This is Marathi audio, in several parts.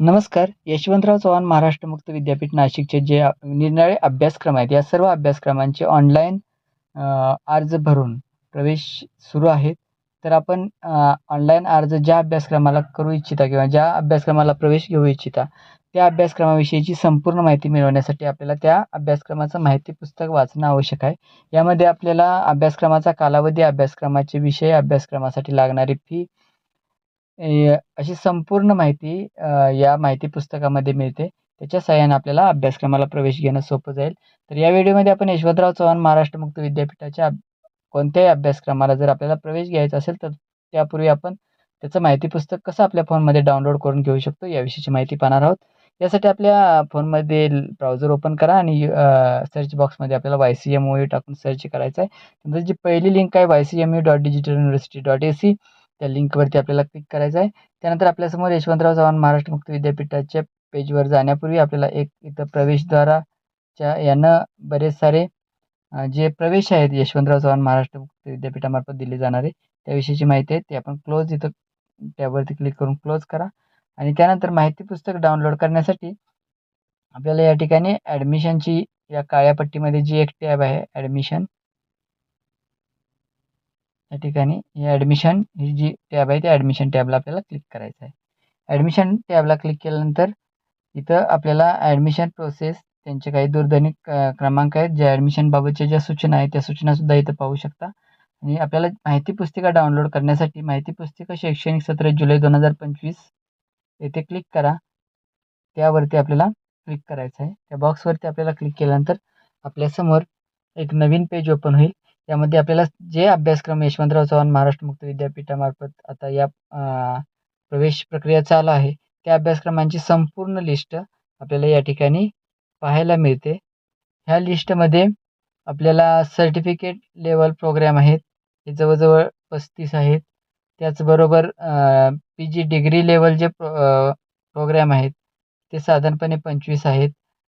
नमस्कार यशवंतराव चव्हाण महाराष्ट्र मुक्त विद्यापीठ नाशिकचे जे निरनिराळे अभ्यासक्रम आहेत या सर्व अभ्यासक्रमांचे ऑनलाईन अर्ज भरून प्रवेश सुरू आहेत. तर आपण ऑनलाईन अर्ज ज्या अभ्यासक्रमाला करू इच्छिता किंवा ज्या अभ्यासक्रमाला प्रवेश घेऊ इच्छिता त्या अभ्यासक्रमाविषयीची संपूर्ण माहिती मिळवण्यासाठी आपल्याला त्या अभ्यासक्रमाचं माहिती पुस्तक वाचणं आवश्यक आहे. यामध्ये आपल्याला अभ्यासक्रमाचा कालावधी अभ्यासक्रमाचे विषय अभ्यासक्रमासाठी लागणारी फी ए, अशी संपूर्ण माहिती अ, या माहिती पुस्तकामध्ये मिळते. त्याच्या सहाय्याने आपल्याला अभ्यासक्रमाला प्रवेश घेणं सोपं जाईल. तर या व्हिडिओमध्ये आपण यशवंतराव चव्हाण महाराष्ट्र मुक्त विद्यापीठाच्या अभ- कोणत्याही अभ्यासक्रमाला जर आपल्याला प्रवेश घ्यायचा असेल तर त्यापूर्वी आपण त्याचं माहिती पुस्तक कसं आपल्या फोनमध्ये डाउनलोड करून घेऊ शकतो याविषयीची माहिती पाहणार आहोत. यासाठी आपल्या फोनमध्ये ब्राउझर ओपन करा आणि सर्च बॉक्समध्ये आपल्याला वाय सी एम ओ टाकून सर्च करायचं आहे. नंतर जी पहिली लिंक आहे Y C M U dot digital university dot A C त्या लिंकवरती आपल्याला क्लिक करायचं आहे. त्यानंतर आपल्यासमोर यशवंतराव चव्हाण महाराष्ट्र मुक्त विद्यापीठाच्या पेजवर जाण्यापूर्वी आपल्याला एक इथं प्रवेशद्वाराच्या यानं बरेच सारे जे प्रवेश आहेत यशवंतराव चव्हाण महाराष्ट्र मुक्त विद्यापीठामार्फत दिले जाणारे त्याविषयीची माहिती आहे. ते आपण क्लोज इथं टॅबवरती क्लिक करून क्लोज करा. आणि त्यानंतर माहिती पुस्तक डाउनलोड करण्यासाठी आपल्याला या ठिकाणी ॲडमिशनची या काळ्या पट्टीमध्ये जी एक टॅब आहे ॲडमिशन या ठिकाणी ही ॲडमिशन ही जी टॅब आहे त्या ॲडमिशन टॅबला आपल्याला क्लिक करायचं आहे. ॲडमिशन टॅबला क्लिक केल्यानंतर इथं आपल्याला ॲडमिशन प्रोसेस त्यांचे काही दूरध्वनी क- क्रमांक आहेत. ज्या ॲडमिशनबाबतच्या ज्या सूचना आहेत त्या सूचनासुद्धा इथं पाहू शकता. आणि आपल्याला माहिती पुस्तिका डाउनलोड करण्यासाठी माहिती पुस्तिका शैक्षणिक सत्र जुलै दोन हजार पंचवीस येथे क्लिक करा. त्यावरती आपल्याला क्लिक करायचं आहे. त्या बॉक्सवरती आपल्याला क्लिक केल्यानंतर आपल्यासमोर एक नवीन पेज ओपन होईल. त्यामध्ये आपल्याला जे अभ्यासक्रम यशवंतराव चव्हाण महाराष्ट्र मुक्त विद्यापीठामार्फत आता या प्रवेश प्रक्रिया चालू आहे त्या अभ्यासक्रमांची संपूर्ण लिस्ट आपल्याला या ठिकाणी पाहायला मिळते. ह्या लिस्टमध्ये आपल्याला सर्टिफिकेट लेवल प्रोग्रॅम आहेत हे जवळजवळ पस्तीस आहेत. त्याचबरोबर पी जी डिग्री लेवल जे प्रो प्रोग्रॅम आहेत ते साधारणपणे पंचवीस आहेत.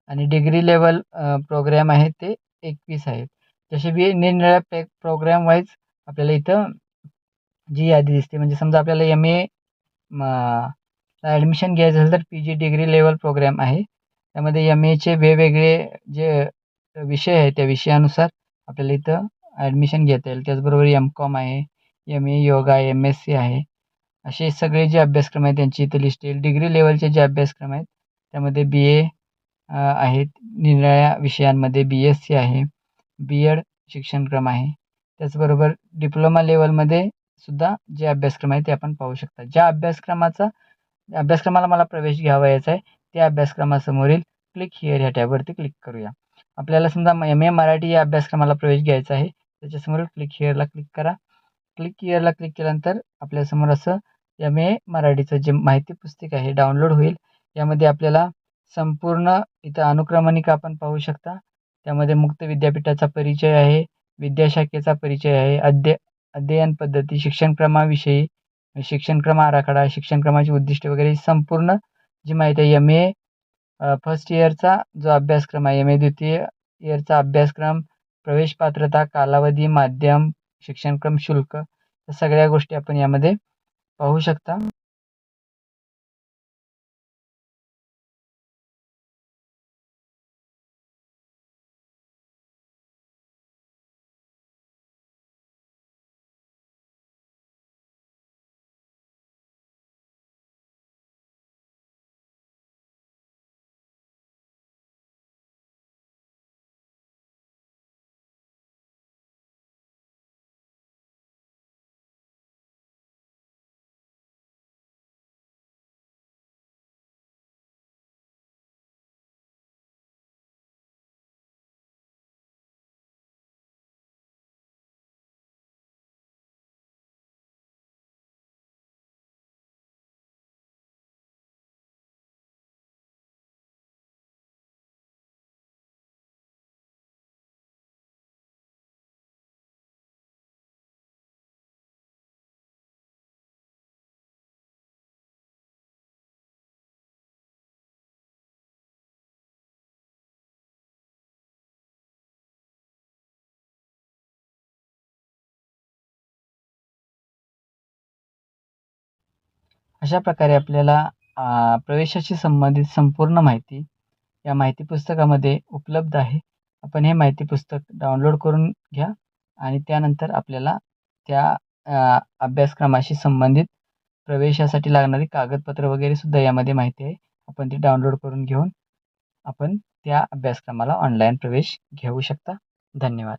आणि डिग्री लेवल प्रोग्रॅम आहेत ते एकवीस आहेत. जसे बी निरनिराळ्या पे प्रोग्रॅम वाईज आपल्याला इथं जी यादी दिसते. म्हणजे समजा आपल्याला एम ए ॲडमिशन घ्यायचं असेल तर P G degree level programme आहे. त्यामध्ये एम एचे वेगवेगळे जे विषय आहेत त्या विषयानुसार आपल्याला इथं ॲडमिशन घेता येईल. त्याचबरोबर एम कॉम आहे M A yoga M S C आहे. असे सगळे जे अभ्यासक्रम आहेत त्यांची इथं लिस्ट येईल. डिग्री लेवलचे जे अभ्यासक्रम आहेत त्यामध्ये बी ए आहेत. निरनिराळ्या विषयांमध्ये बी एस सी आहे. बी एड शिक्षणक्रम आहे. त्याचबरोबर डिप्लोमा लेवलमध्ये सुद्धा जे अभ्यासक्रम आहे ते आपण पाहू शकता. ज्या अभ्यासक्रमाचा अभ्यासक्रमाला मला प्रवेश घ्यावायचा आहे त्या अभ्यासक्रमासमोरील क्लिक हिअर ह्या टॅबवरती क्लिक करूया. आपल्याला समजा एम ए मराठी या अभ्यासक्रमाला प्रवेश घ्यायचा आहे त्याच्यासमोर क्लिक हिअरला क्लिक करा. क्लिक हिअरला क्लिक केल्यानंतर आपल्यासमोर असं एम ए मराठीचं जे माहिती पुस्तिक आहे डाउनलोड होईल. यामध्ये आपल्याला संपूर्ण इथं अनुक्रमणिका आपण पाहू शकता. त्यामध्ये मुक्त विद्यापीठाचा परिचय आहे विद्याशाखेचा परिचय आहे अध्य अध्ययन पद्धती शिक्षणक्रमाविषयी शिक्षणक्रम आराखडा शिक्षणक्रमाची उद्दिष्टे वगैरे ही संपूर्ण जी माहिती आहे एम ए फर्स्ट इयरचा जो अभ्यासक्रम आहे एम ए द्वितीय इयरचा अभ्यासक्रम प्रवेश पात्रता कालावधी माध्यम शिक्षणक्रम शुल्क या सगळ्या गोष्टी आपण यामध्ये पाहू शकता. अशा प्रकारे आपल्याला प्रवेशाशी संबंधित संपूर्ण माहिती या माहिती पुस्तकामध्ये उपलब्ध आहे. आपण हे माहिती पुस्तक डाउनलोड करून घ्या आणि त्यानंतर आपल्याला त्या अभ्यासक्रमाशी संबंधित प्रवेशासाठी लागणारी कागदपत्र वगैरे सुद्धा यामध्ये माहिती आहे. आपण ती डाउनलोड करून घेऊन आपण त्या अभ्यासक्रमाला ऑनलाईन प्रवेश घेऊ शकता. धन्यवाद.